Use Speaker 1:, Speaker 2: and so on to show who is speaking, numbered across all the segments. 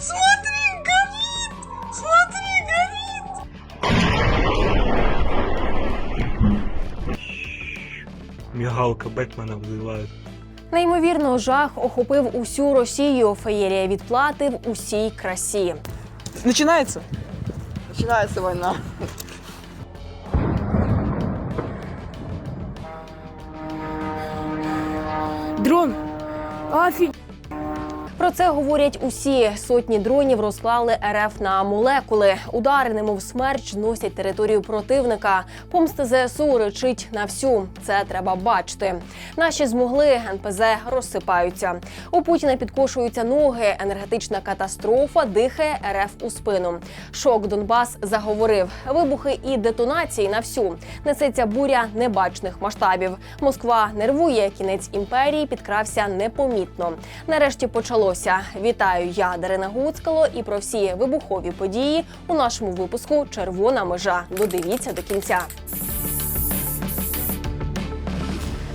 Speaker 1: Смотри, горит! Смотри, горит!
Speaker 2: Мігалка Бетмена взивають.
Speaker 3: Неймовірно, жах охопив усю Росію. Феєрія відплати в усій красі.
Speaker 1: Начинается? Начинается война.
Speaker 4: Дрон! Офигеть!
Speaker 3: Про це говорять усі сотні дронів розклали РФ на молекули. Удари, немов смерч, зносять територію противника. Помста ЗСУ речить на всю. Це треба бачити. Наші змогли НПЗ розсипаються. У Путіна підкошуються ноги. Енергетична катастрофа дихає РФ у спину. Шок Донбас заговорив. Вибухи і детонації на всю. Несеться буря небачних масштабів. Москва нервує. Кінець імперії підкрався непомітно. Нарешті почалося. Вітаю, я Дарина Гуцкало і про всі вибухові події у нашому випуску Червона межа. Додивіться до кінця.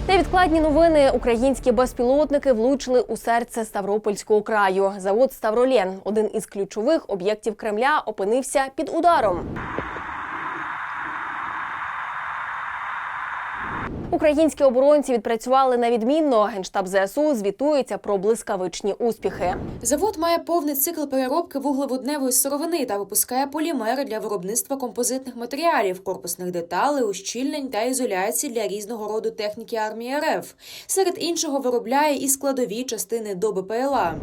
Speaker 3: Невідкладні новини. Українські безпілотники влучили у серце Ставропольського краю. Завод Ставролєн, один із ключових об'єктів Кремля, опинився під ударом. Українські оборонці відпрацювали на відмінно. Генштаб ЗСУ звітується про блискавичні успіхи.
Speaker 5: Завод має повний цикл переробки вуглеводневої сировини та випускає полімери для виробництва композитних матеріалів, корпусних деталей, ущільнень та ізоляції для різного роду техніки армії РФ. Серед іншого виробляє і складові частини до БПЛА.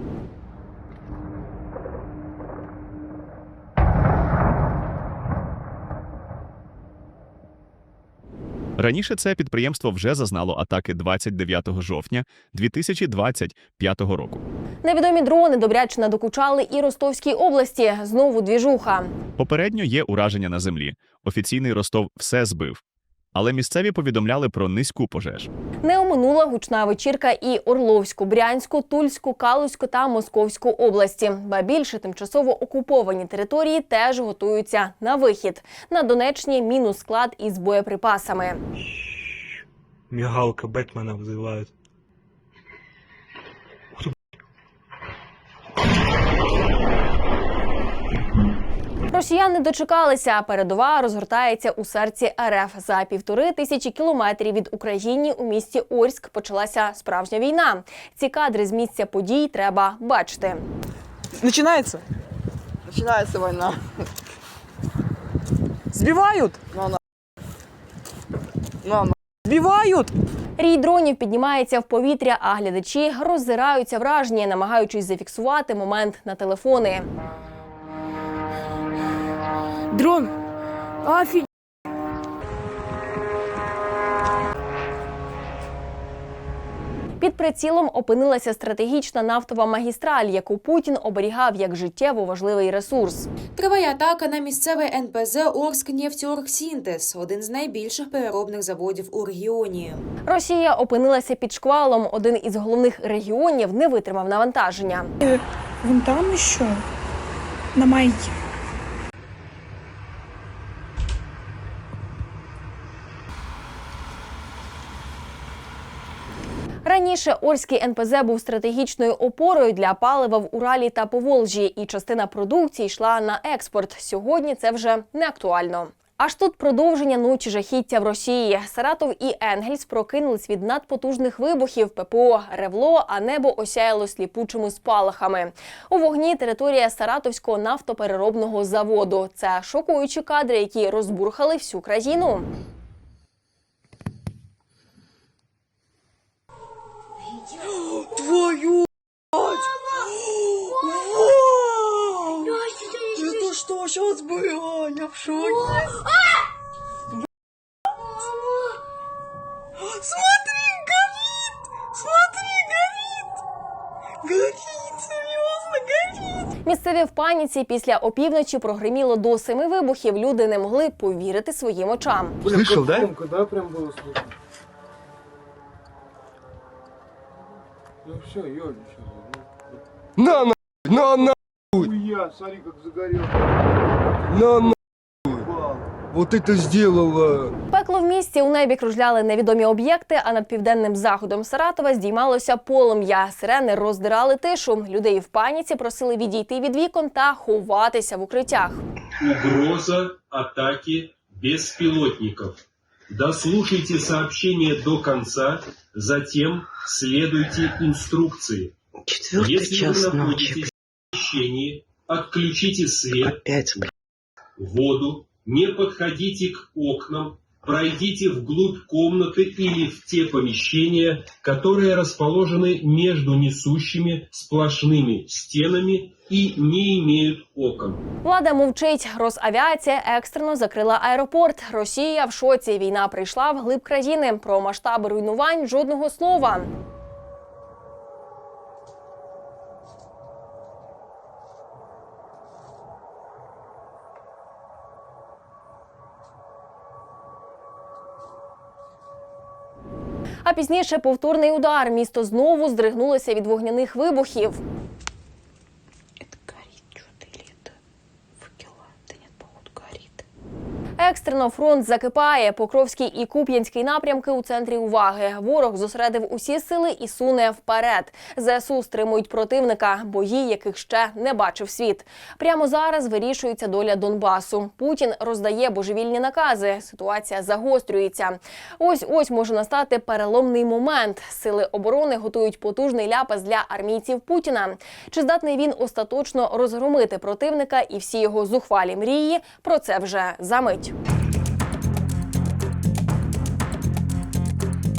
Speaker 6: Раніше це підприємство вже зазнало атаки 29 жовтня 2025 року.
Speaker 3: Невідомі дрони добряче надокучали і Ростовській області. Знову двіжуха.
Speaker 6: Попередньо є ураження на землі. Офіційний Ростов все збив. Але місцеві повідомляли про низьку пожеж.
Speaker 3: Не оминула гучна вечірка і Орловську, Брянську, Тульську, Калузьку та Московську області. Ба більше тимчасово окуповані території теж готуються на вихід. На Донеччині мінус склад із боєприпасами.
Speaker 2: Мігалка Бетмена взивають.
Speaker 3: Росіяни дочекалися. Передова розгортається у серці РФ. За півтори тисячі кілометрів від України у місті Орськ почалася справжня війна. Ці кадри з місця подій треба бачити.
Speaker 1: Начинается? Начинается война. Сбивают? На, на. На, на. Сбивают!
Speaker 3: Рій дронів піднімається в повітря, а глядачі роззираються вражені, намагаючись зафіксувати момент на телефони.
Speaker 4: Дрон! Офигеть!
Speaker 3: Під прицілом опинилася стратегічна нафтова магістраль, яку Путін оберігав як життєво важливий ресурс.
Speaker 5: Триває атака на місцевий НПЗ Орськ Нефтеоргсінтез, один з найбільших переробних заводів у регіоні.
Speaker 3: Росія опинилася під шквалом. Один із головних регіонів не витримав навантаження.
Speaker 7: Вон там еще, на майке.
Speaker 3: Раніше Орський НПЗ був стратегічною опорою для палива в Уралі та Поволжі, і частина продукції йшла на експорт. Сьогодні це вже не актуально. Аж тут продовження ночі жахіття в Росії. Саратов і Енгельс прокинулись від надпотужних вибухів. ППО ревло, а небо осяяло сліпучими спалахами. У вогні територія Саратовського нафтопереробного заводу. Це шокуючі кадри, які розбурхали всю країну.
Speaker 1: Твою мать! Вау! Это что сейчас было? Я в шоке. Смотри, горит! Смотри, горит! Горит, серьезно, горит!
Speaker 3: Місцеві в паніці після опівночі прогриміло до семи вибухів. Люди не могли повірити своїм очам.
Speaker 2: Слышал, да?
Speaker 8: да, прям было слышно. Все, ёль,
Speaker 9: На, на, на, на,
Speaker 8: Хуя, смотри, как загорел.
Speaker 9: на, на. Вот это сделала.
Speaker 3: Пекло в місті у небі кружляли невідомі об'єкти, а над південним заходом Саратова здіймалося полум'я. Сирени роздирали тишу. Людей в паніці просили відійти від вікон та ховатися в укриттях.
Speaker 10: Угроза атаки беспилотников. Дослушайте сообщение до конца, затем следуйте инструкции.
Speaker 1: Четвертый
Speaker 10: Если
Speaker 1: час
Speaker 10: вы
Speaker 1: ночи.
Speaker 10: находитесь в помещении, отключите свет,
Speaker 1: Опять, блин.
Speaker 10: воду, не подходите к окнам, пройдите вглубь комнаты или в те помещения, которые расположены между несущими сплошными стенами и не имеют окон.
Speaker 3: Влада мовчить. Росавіація екстрено закрила аеропорт. Росія в шоці. Війна прийшла в глиб країни. Про масштаби руйнувань жодного слова. А пізніше повторний удар. Місто знову здригнулося від вогняних вибухів.
Speaker 1: Это горит что-то или это факела? Да нет, походу горит.
Speaker 3: Екстрено фронт закипає. Покровський і Куп'янський напрямки у центрі уваги. Ворог зосередив усі сили і суне вперед. ЗСУ стримують противника, бої, яких ще не бачив світ. Прямо зараз вирішується доля Донбасу. Путін роздає божевільні накази. Ситуація загострюється. Ось ось може настати переломний момент. Сили оборони готують потужний ляпас для армійців Путіна. Чи здатний він остаточно розгромити противника і всі його зухвалі мрії? Про це вже за мить.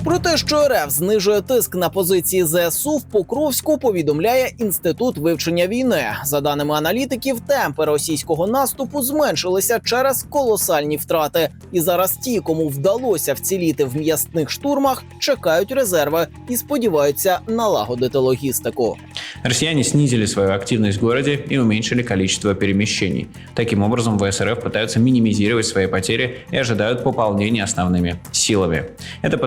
Speaker 11: Про те, що РФ знижує тиск на позиції ЗСУ в Покровську, повідомляє інститут вивчення війни. За даними аналітиків, темпи російського наступу зменшилися через колосальні втрати. І зараз ті, кому вдалося вціліти в м'ясних штурмах, чекають резерви і сподіваються налагодити логістику.
Speaker 12: Россияне снизили свою активность в городе и уменьшили количество перемещений. Таким образом, ВСРФ пытаются минимизировать свои потери и ожидают пополнения основными силами. Это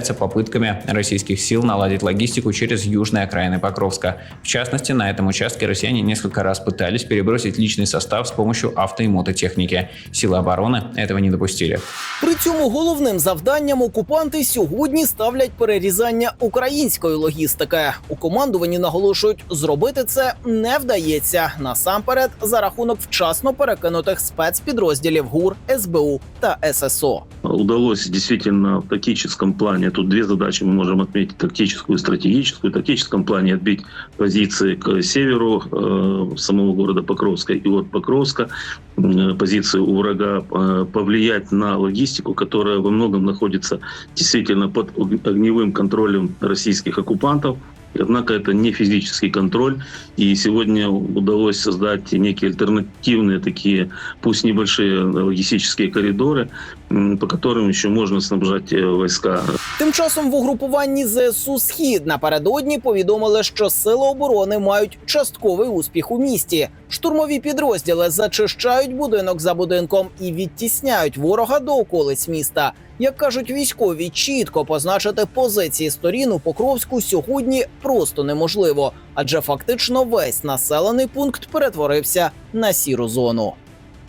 Speaker 12: подтверждается попытками российских сил наладить логистику через южные окраины Покровска. В частности, на этом участке россияне несколько раз пытались перебросить личный состав с помощью авто и мототехники. Силы обороны этого не допустили.
Speaker 11: При цьому головним завданням окупанти сьогодні ставлять перерізання української логістики. У командуванні наголошують, зробити це не вдається насамперед за рахунок вчасно перекинутих спецпідрозділів ГУР, СБУ та ССО.
Speaker 13: удалось действительно в тактическом тут две задачи мы можем отметить, тактическую и стратегическую. В тактическом плане отбить позиции к северу э, самого города Покровска и от Покровска, э, позиции у врага, э, повлиять на логистику, которая во многом находится действительно под огневым контролем российских оккупантов. Однако это не физический контроль, и сегодня удалось создать некие альтернативные такие, пусть небольшие логистические коридоры, м, по которым еще можно снабжать э, войска.
Speaker 11: Тим часом в угрупуванні ЗСУ Схід напередодні повідомили, що сили оборони мають частковий успіх у місті. Штурмові підрозділи зачищають будинок за будинком і відтісняють ворога до околиць міста. Як кажуть військові, чітко позначити позиції сторін у Покровську сьогодні просто неможливо, адже фактично весь населений пункт перетворився на сіру зону.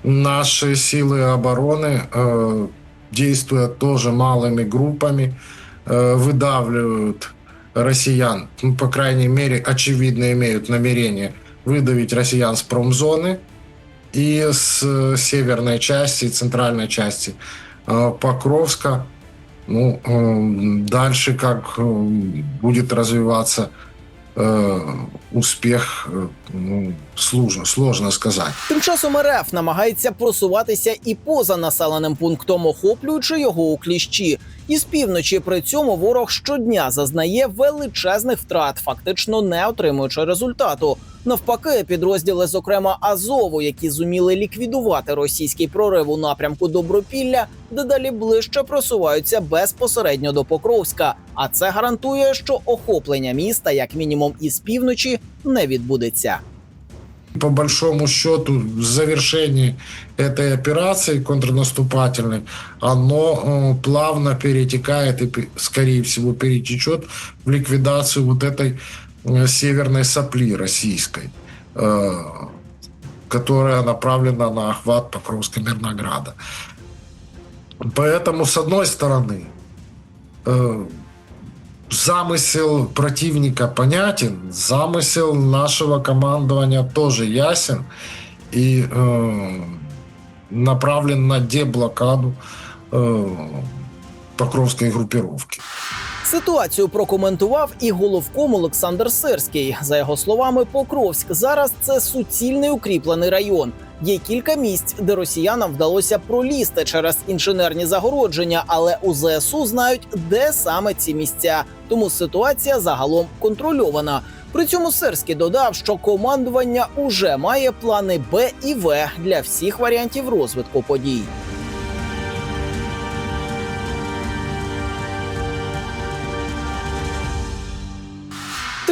Speaker 14: Наши силы обороны, э, действуя тоже малыми группами, э, выдавливают россиян, ну, по крайней мере, очевидно имеют намерение выдавить россиян с промзоны и с э, северной части, и центральной части э, Покровска. Ну, э, дальше как э, будет развиваться э, успех, э, ну, сложно, сложно сказать.
Speaker 11: Тим часом РФ намагається просуватися і поза населеним пунктом, охоплюючи його у кліщі. І з півночі при цьому ворог щодня зазнає величезних втрат, фактично не отримуючи результату. Навпаки, підрозділи, зокрема Азову, які зуміли ліквідувати російський прорив у напрямку Добропілля, дедалі ближче просуваються безпосередньо до Покровська. А це гарантує, що охоплення міста, як мінімум із півночі, не відбудеться.
Speaker 14: По большому счету завершение этой операции контрнаступательной, оно э, плавно перетекает и, скорее всего, перетечет в ликвидацию вот этой э, северной сопли российской, э, которая направлена на охват Покровска-Мирнограда. Поэтому, с одной стороны, замысел противника понятен, замысел нашего командования тоже ясен и э, направлен на деблокаду э, Покровской группировки.
Speaker 11: Ситуацію прокоментував і головком Олександр Сирський. За його словами, Покровськ зараз це суцільний укріплений район. Є кілька місць, де росіянам вдалося пролізти через інженерні загородження, але у ЗСУ знають, де саме ці місця. Тому ситуація загалом контрольована. При цьому Сирський додав, що командування уже має плани Б і В для всіх варіантів розвитку подій.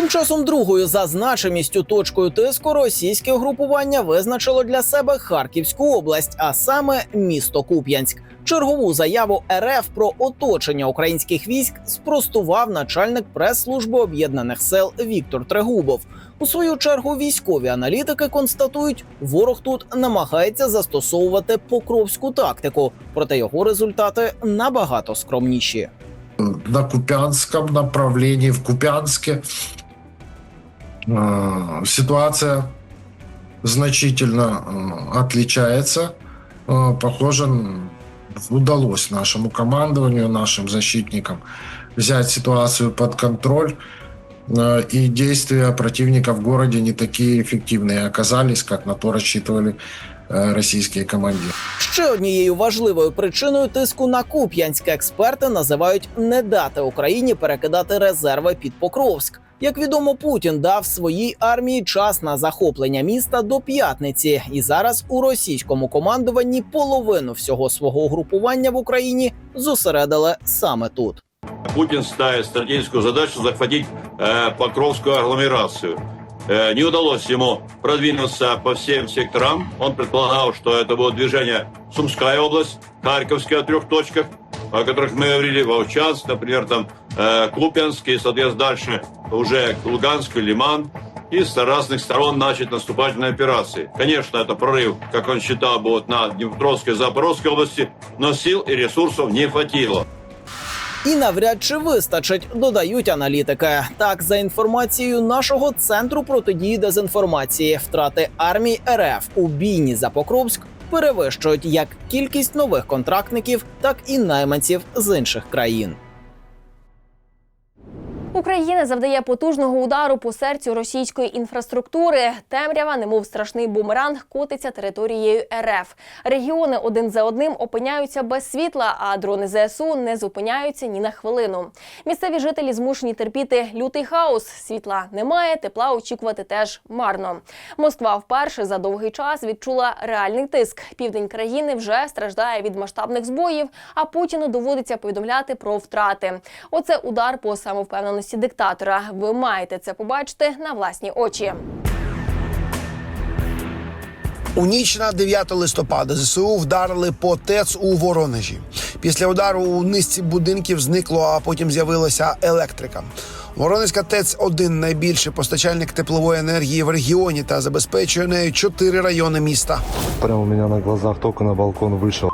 Speaker 11: Тим часом другою за значимістю точкою тиску російське угрупування визначило для себе Харківську область, а саме місто Куп'янськ. Чергову заяву РФ про оточення українських військ спростував начальник прес-служби об'єднаних сил Віктор Трегубов. У свою чергу військові аналітики констатують, ворог тут намагається застосовувати покровську тактику, проте його результати набагато скромніші.
Speaker 14: на Купянском направлении в Купянске э, ситуация значительно э, отличается. Э, Похоже, м, удалось нашему командованию, нашим защитникам взять ситуацию под контроль. э, И действия противника в городе не такие эффективные оказались, как на то рассчитывали э, российские командиры.
Speaker 11: Ще однією важливою причиною тиску на Куп'янськ експерти називають не дати Україні перекидати резерви під Покровськ. Як відомо, Путін дав своїй армії час на захоплення міста до п'ятниці, і зараз у російському командуванні половину всього свого угрупування в Україні зосередили саме тут.
Speaker 15: Путин ставит стратегическую задачу захватить э, Покровскую агломерацию. Э, не удалось ему продвинуться по всем секторам. Он предполагал, что это будет движение Сумская область, Харьковская о трех точках, о которых мы говорили, Волчанск, например, там э, Купянск, и, соответственно, дальше уже Луганск Лиман. И с разных сторон начать наступательные операции. Конечно, это прорыв, как он считал, будет на Днепропетровской и Запорожской области, но сил и ресурсов не хватило.
Speaker 11: І навряд чи вистачить, додають аналітики. Так, за інформацією нашого центру протидії дезінформації, втрати армії РФ у бійні за Покровськ перевищують як кількість нових контрактників, так і найманців з інших країн.
Speaker 3: Україна завдає потужного удару по серцю російської інфраструктури. Темрява, немов страшний бумеранг, котиться територією РФ. Регіони один за одним опиняються без світла, а дрони ЗСУ не зупиняються ні на хвилину. Місцеві жителі змушені терпіти лютий хаос. Світла немає, тепла очікувати теж марно. Москва вперше за довгий час відчула реальний тиск. Південь країни вже страждає від масштабних збоїв, а Путіну доводиться повідомляти про втрати. Оце удар по самовпевненості диктатора. Ви маєте це побачити на власні очі.
Speaker 16: У ніч на 9 листопада ЗСУ вдарили по ТЕЦ у Воронежі. Після удару у низці будинків зникло, а потім з'явилася електрика. Воронезька ТЕЦ один найбільший постачальник теплової енергії в регіоні та забезпечує нею чотири райони міста.
Speaker 9: Прямо у меня на глазах только на балкон вышел.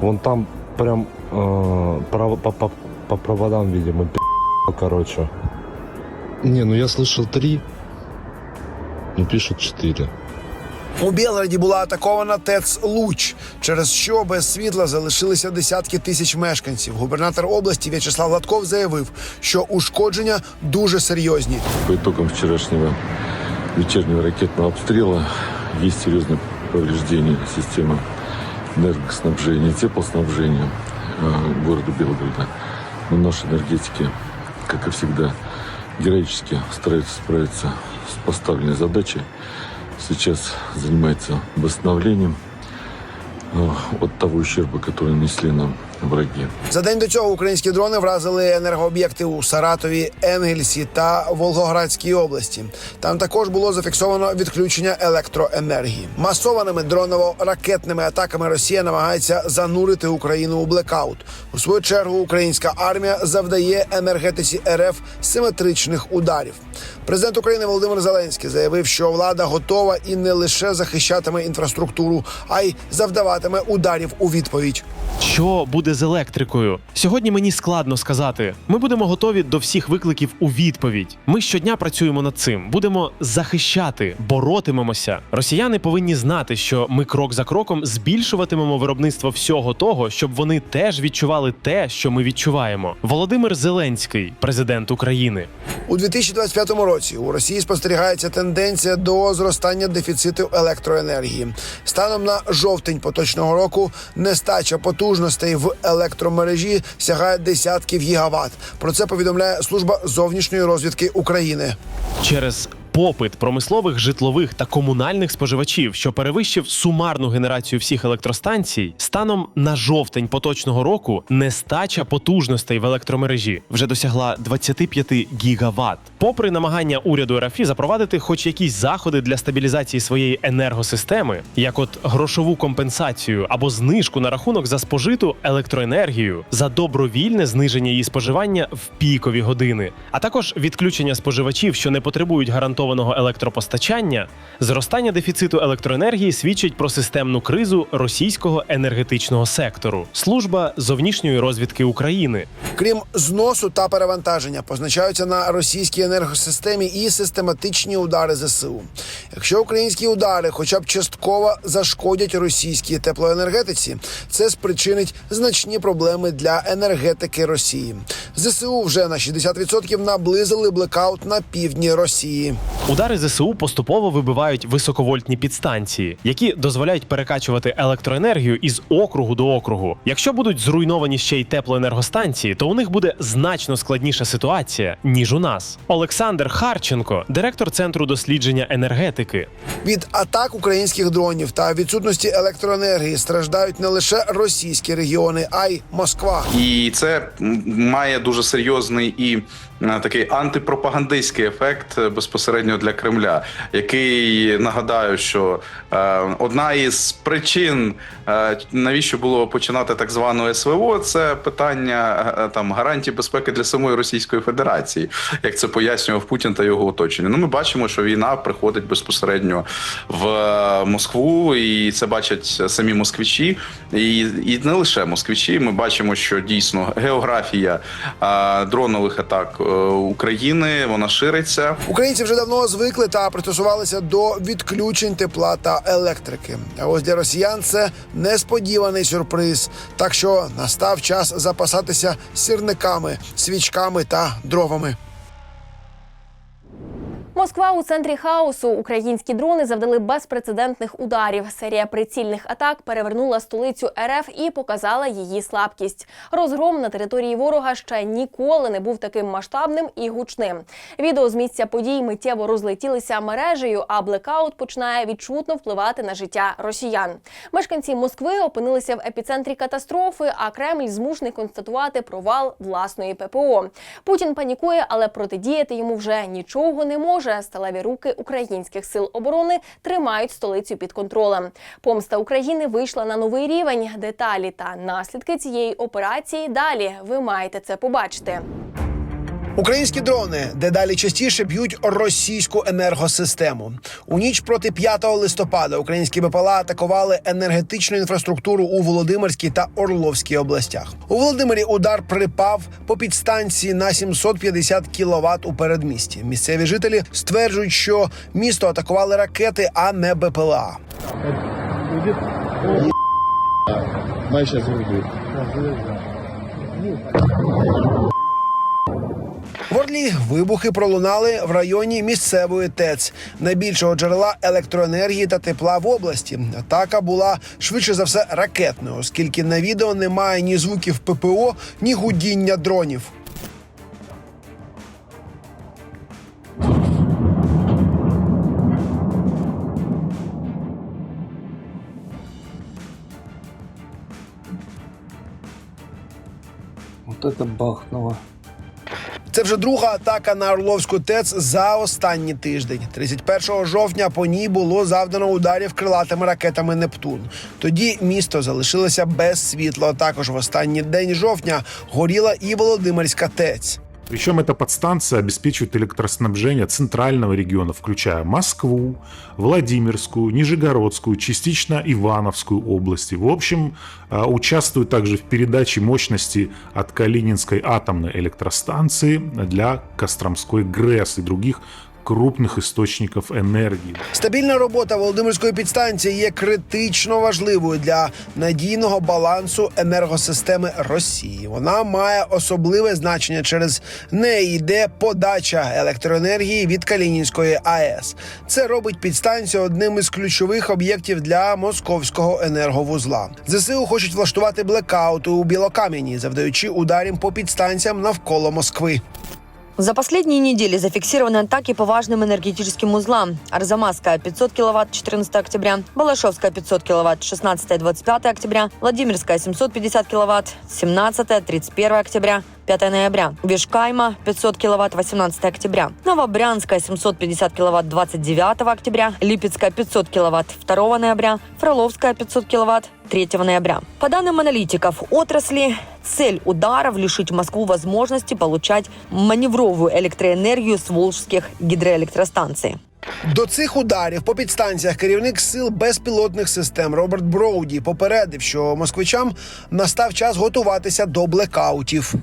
Speaker 9: Вон там прям э, право- по, по- по проводам, видимо, пи***, короче. Не, ну я слышал три, ну пишут четыре.
Speaker 16: У Білграді була атакована ТЕЦ Луч, через що без світла залишилися десятки тисяч мешканців. Губернатор області В'ячеслав Гладков заявив, що ушкодження дуже серйозні.
Speaker 9: По итогам вчерашнего вечернего ракетного обстрела есть серьезное повреждение системы энергоснабжения, теплоснабжения э, города Белгорода. Но наши энергетики, как и всегда, героически стараются справиться с поставленной задачей. Сейчас занимается восстановлением э, от того ущерба, который нанесли нам
Speaker 17: враги.
Speaker 16: За день до цього українські дрони вразили енергооб'єкти у Саратові, Енгельсі та Волгоградській області. Там також було зафіксовано відключення електроенергії. Масованими дроново-ракетними атаками Росія намагається занурити Україну у блекаут. У свою чергу українська армія завдає енергетиці РФ симетричних ударів. Президент України Володимир Зеленський заявив, що влада готова і не лише захищатиме інфраструктуру, а й завдаватиме ударів у відповідь.
Speaker 18: Що буде з електрикою? Сьогодні мені складно сказати. Ми будемо готові до всіх викликів у відповідь. Ми щодня працюємо над цим. Будемо захищати, боротимемося. Росіяни повинні знати, що ми крок за кроком збільшуватимемо виробництво всього того, щоб вони теж відчували те, що ми відчуваємо. Володимир Зеленський, президент України.
Speaker 16: У 2025 році у Росії спостерігається тенденція до зростання дефіциту електроенергії. Станом на жовтень поточного року нестача потужностей в електромережі сягає десятків гігават. Про це повідомляє служба зовнішньої розвідки України.
Speaker 18: через попит промислових, житлових та комунальних споживачів, що перевищив сумарну генерацію всіх електростанцій, станом на жовтень поточного року нестача потужностей в електромережі вже досягла 25 гігават. Попри намагання уряду РФ запровадити хоч якісь заходи для стабілізації своєї енергосистеми, як от грошову компенсацію або знижку на рахунок за спожиту електроенергію, за добровільне зниження її споживання в пікові години, а також відключення споживачів, що не потребують гарантованого електропостачання, зростання дефіциту електроенергії свідчить про системну кризу російського енергетичного сектору. Служба зовнішньої розвідки України.
Speaker 16: Крім зносу та перевантаження, позначаються на російській енергосистемі і систематичні удари ЗСУ. Якщо українські удари, хоча б частково зашкодять російській теплоенергетиці, це спричинить значні проблеми для енергетики Росії. ЗСУ вже на 60% наблизили блекаут на півдні Росії.
Speaker 18: Удари ЗСУ поступово вибивають високовольтні підстанції, які дозволяють перекачувати електроенергію із округу до округу. Якщо будуть зруйновані ще й теплоенергостанції, то у них буде значно складніша ситуація ніж у нас. Олександр Харченко, директор центру дослідження енергетики.
Speaker 16: Від атак українських дронів та відсутності електроенергії страждають не лише російські регіони, а й Москва.
Speaker 19: І це має дуже серйозний і такий антипропагандистський ефект е, безпосередньо для Кремля, який нагадаю, що е, одна із причин, е, навіщо було починати так звану СВО, це питання там гарантій безпеки для самої Російської Федерації, як це пояснював Путін та його оточення. Ну, ми бачимо, що війна приходить безпосередньо в Москву, і це бачать самі москвичі, і, і не лише москвичі. Ми бачимо, що дійсно географія дронових атак України вона шириться.
Speaker 16: Українці вже давно звикли та пристосувалися до відключень тепла та електрики. А ось для росіян це несподіваний сюрприз. Так що настав час запасатися сірниками, свічками та дровами.
Speaker 3: Москва у центрі хаосу. Українські дрони завдали безпрецедентних ударів. Серія прицільних атак перевернула столицю РФ і показала її слабкість. Розгром на території ворога ще ніколи не був таким масштабним і гучним. Відео з місця подій миттєво розлетілися мережею, а блекаут починає відчутно впливати на життя росіян. Мешканці Москви опинилися в епіцентрі катастрофи, а Кремль змушений констатувати провал власної ППО. Путін панікує, але протидіяти йому вже нічого не може. Сталеві руки українських сил оборони тримають столицю під контролем. Помста України вийшла на новий рівень. Деталі та наслідки цієї операції далі. Ви маєте це побачити.
Speaker 16: Українські дрони дедалі частіше б'ють російську енергосистему. У ніч проти 5 листопада українські БПЛА атакували енергетичну інфраструктуру у Володимирській та Орловській областях. У Володимирі удар припав по підстанції на 750 кВт у передмісті. Місцеві жителі стверджують, що місто атакували ракети, а не БПЛА.
Speaker 17: Май сейчас
Speaker 16: В Орлі вибухи пролунали в районі місцевої ТЕЦ, найбільшого джерела електроенергії та тепла в області. Атака була швидше за все ракетною, оскільки на відео немає ні звуків ППО, ні гудіння дронів.
Speaker 8: что-то бахнуло.
Speaker 16: Це вже друга атака на Орловську ТЕЦ за останній тиждень. 31 жовтня по ній було завдано ударів крилатими ракетами Нептун. Тоді місто залишилося без світла. Також в останній день жовтня горіла і Володимирська ТЕЦ.
Speaker 20: Причем эта подстанция обеспечивает электроснабжение центрального региона, включая Москву, Владимирскую, Нижегородскую, частично Ивановскую области. В общем, э, участвует также в передаче мощности от Калининской атомной электростанции для Костромской ГРЭС и других крупных источников энергии.
Speaker 16: Стабільна робота Володимирської підстанції є критично важливою для надійного балансу енергосистеми Росії. Вона має особливе значення через неї йде подача електроенергії від Калінінської АЕС. Це робить підстанцію одним із ключових об'єктів для московського енерговузла. ЗСУ хочуть влаштувати блекаути у Білокам'яні, завдаючи ударів по підстанціям навколо Москви.
Speaker 21: За последние недели зафиксированы атаки по важным энергетическим узлам. Арзамасская 500 кВт 14 октября, Балашовская 500 кВт 16-25 октября, Владимирская 750 кВт 17-31 октября, 5 ноября, Вишкайма 500 кВт 18 октября, Новобрянская 750 кВт 29 октября, Липецкая 500 кВт 2 ноября, Фроловская 500 кВт 3 ноября. По данным аналитиков отрасли, цель ударов лишить Москву возможности получать маневровую электроэнергию с волжских гидроэлектростанций.
Speaker 16: До цих ударів по підстанціях керівник сил безпілотних систем Роберт Броуді попередив, що москвичам настав час готуватися до блекаутів.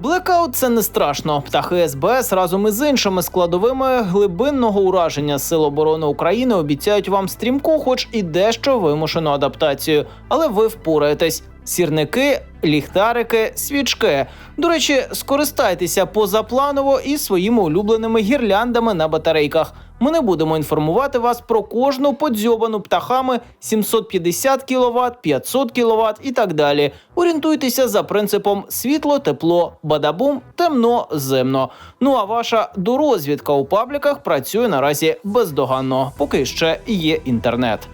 Speaker 11: Блекаут це не страшно. Птахи СБС разом із іншими складовими глибинного ураження Сил оборони України обіцяють вам стрімку, хоч і дещо вимушену адаптацію. Але ви впораєтесь. Сірники, ліхтарики, свічки. До речі, скористайтеся позапланово і своїми улюбленими гірляндами на батарейках. Ми не будемо інформувати вас про кожну подзьобану птахами 750 кВт, 500 кВт і так далі. Орієнтуйтеся за принципом світло, тепло, бадабум, темно, зимно. Ну а ваша дорозвідка у пабліках працює наразі бездоганно, поки ще є інтернет.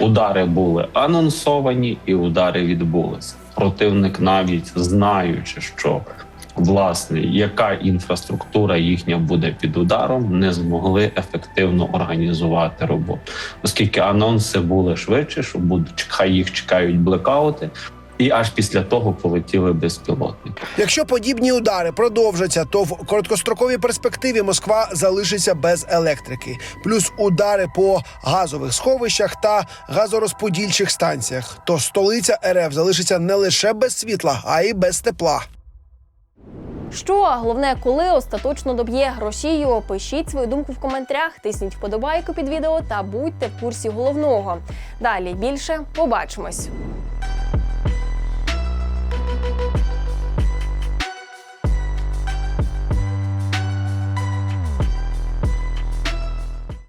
Speaker 22: Удари були анонсовані, і удари відбулися. Противник, навіть знаючи, що власне яка інфраструктура їхня буде під ударом, не змогли ефективно організувати роботу, оскільки анонси були швидше, що будуть хай їх чекають блекаути. І аж після того полетіли безпілотники.
Speaker 16: Якщо подібні удари продовжаться, то в короткостроковій перспективі Москва залишиться без електрики, плюс удари по газових сховищах та газорозподільчих станціях. То столиця РФ залишиться не лише без світла, а й без тепла.
Speaker 3: Що головне, коли остаточно доб'є Росію? Пишіть свою думку в коментарях, тисніть вподобайку під відео та будьте в курсі головного. Далі більше побачимось.